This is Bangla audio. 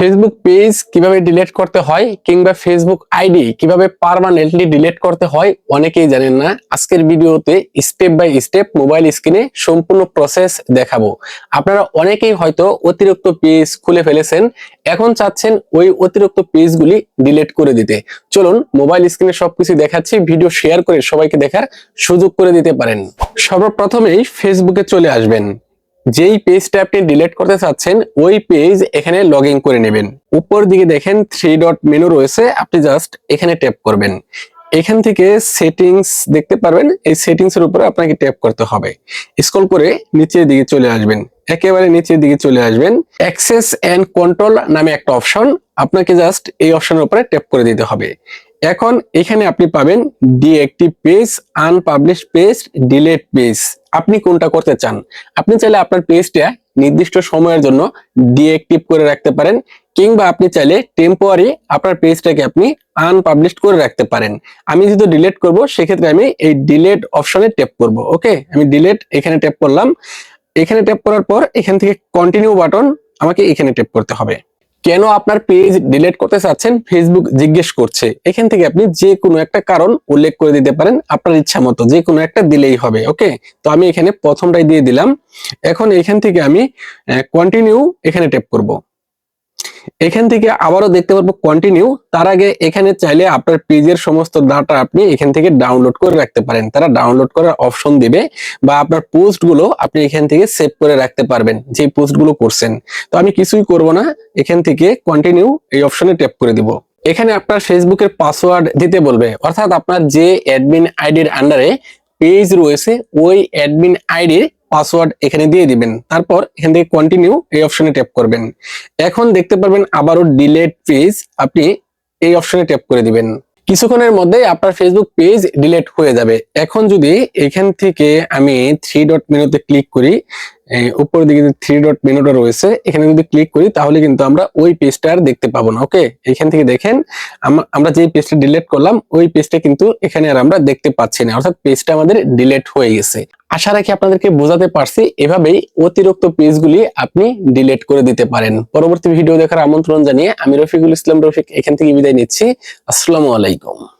ফেসবুক পেজ কীভাবে ডিলেট করতে হয় কিংবা ফেসবুক আইডি কীভাবে পার্মানেন্টলি ডিলেট করতে হয় অনেকেই জানেন না। আজকের ভিডিওতে স্টেপ বাই স্টেপ মোবাইল স্ক্রিনে সম্পূর্ণ প্রসেস দেখাবো। আপনারা অনেকেই হয়তো অতিরিক্ত পেজ খুলে ফেলেছেন, এখন চাচ্ছেন ওই অতিরিক্ত পেজগুলি ডিলেট করে দিতে। চলুন মোবাইল স্ক্রিনে সবকিছু দেখাচ্ছি ভিডিও শেয়ার করে সবাইকে দেখার সুযোগ করে দিতে পারেন। সর্বপ্রথমেই ফেসবুকে চলে আসবেন। যেই পেজটা আপনি ডিলেট করতে চাচ্ছেন, ওই পেজ এখানে লগ করে নেবেন। উপর দিকে দেখেন থ্রি ডট মেনু রয়েছে, আপনি জাস্ট এখানে ট্যাপ করবেন। এখান থেকে সেটিংস দেখতে পারবেন, এই সেটিংস এর উপরে আপনাকে ট্যাপ করতে হবে। স্ক্রল করে নিচের দিকে চলে আসবেন। একেবারে নিচের দিকে চলে আসবেন। অ্যাক্সেস এন্ড কন্ট্রোল নামে একটা অপশন আপনাকে জাস্ট এই অপশনের উপরে ট্যাপ করে দিতে হবে। এখন এখানে আপনি পাবেন deactive page unpublish page delete page আপনি কোনটা করতে চান? আপনি চাইলে আপনার পেজটা নির্দিষ্ট সময়ের জন্য ডিএক্টিভ করে রাখতে পারেন, কিংবা আপনি চাইলে টেম্পোয়ারি আপনার পেজটাকে আপনি আনপাবলিশ করে রাখতে পারেন। আমি যদি ডিলেট করব, সেক্ষেত্রে আমি এই ডিলেট অপশনে ট্যাপ করব ওকে আমি ডিলেট এখানে ট্যাপ করলাম। এখানে ট্যাপ করার পর এখান থেকে কন্টিনিউ বাটন আমাকে এখানে ট্যাপ করতে হবে। কেন আপনার পেজ ডিলেট করতে চাচ্ছেন? ফেসবুক জিজ্ঞেস করছে। এখান থেকে আপনি যে কোনো একটা কারণ উল্লেখ করে দিতে পারেন, আপনার ইচ্ছা মতো। যে কোনো একটা দিলেই হবে, ওকে? তো আমি এখানে প্রথমটাই দিয়ে দিলাম। এখন এখান থেকে আমি কন্টিনিউ এখানে টেপ করব। এখান থেকে আবারও দেখতে পারব কন্টিনিউ তার আগে এখানে চাইলে আপনার পেজের সমস্ত ডাটা আপনি এখান থেকে ডাউনলোড করে রাখতে পারেন। তারা ডাউনলোড করার অপশন দিবে বা আপনার পোস্টগুলো আপনি এখান থেকে সেভ করে রাখতে পারবেন, যে পোস্টগুলো করছেন। তো আমি কিছুই করব না, এখান থেকে কন্টিনিউ এই অপশনে ট্যাপ করে দিব। এখানে আপনার ফেসবুকের পাসওয়ার্ড দিতে বলবে। অর্থাৎ আপনার যে অ্যাডমিন আইডির আন্ডারে পেজ রয়েছে, ওই অ্যাডমিন আইডির পাসওয়ার্ড এখানে দিয়ে দিবেন। তারপর এখান থেকে কন্টিনিউ এই অপশনে ট্যাপ করবেন। এখন দেখতে পারবেন আবারও ডিলেট পেজ আপনি এই অপশনে ট্যাপ করে দিবেন। কিছুক্ষণের মধ্যে আপনার ফেসবুক পেজ ডিলেট হয়ে যাবে। এখন যদি এখান থেকে আমি থ্রি ডট মেনুতে ক্লিক করি এই উপর দিকে যে থ্রি ডট মেনুটা রয়েছে, এখানে যদি ক্লিক করি, তাহলে কিন্তু আমরা ওই পেজটা আর দেখতে পাবো না ওকে এখান থেকে দেখেন, আম- আমরা যে পেজটা ডিলেট করলাম, ওই পেজটা কিন্তু এখানে আর আমরা দেখতে পাচ্ছি না, অর্থাৎ পেজটা আমাদের ডিলেট হয়ে গেছে। আশা রাখি আপনাদেরকে বোঝাতে পারছি, এভাবেই অতিরিক্ত পেজগুলি আপনি ডিলিট করে দিতে পারেন। পরবর্তী ভিডিও দেখার আমন্ত্রণ জানিয়ে আমি রফিকুল ইসলাম রফিক এখান থেকে বিদায় নিচ্ছি। আসসালামু আলাইকুম।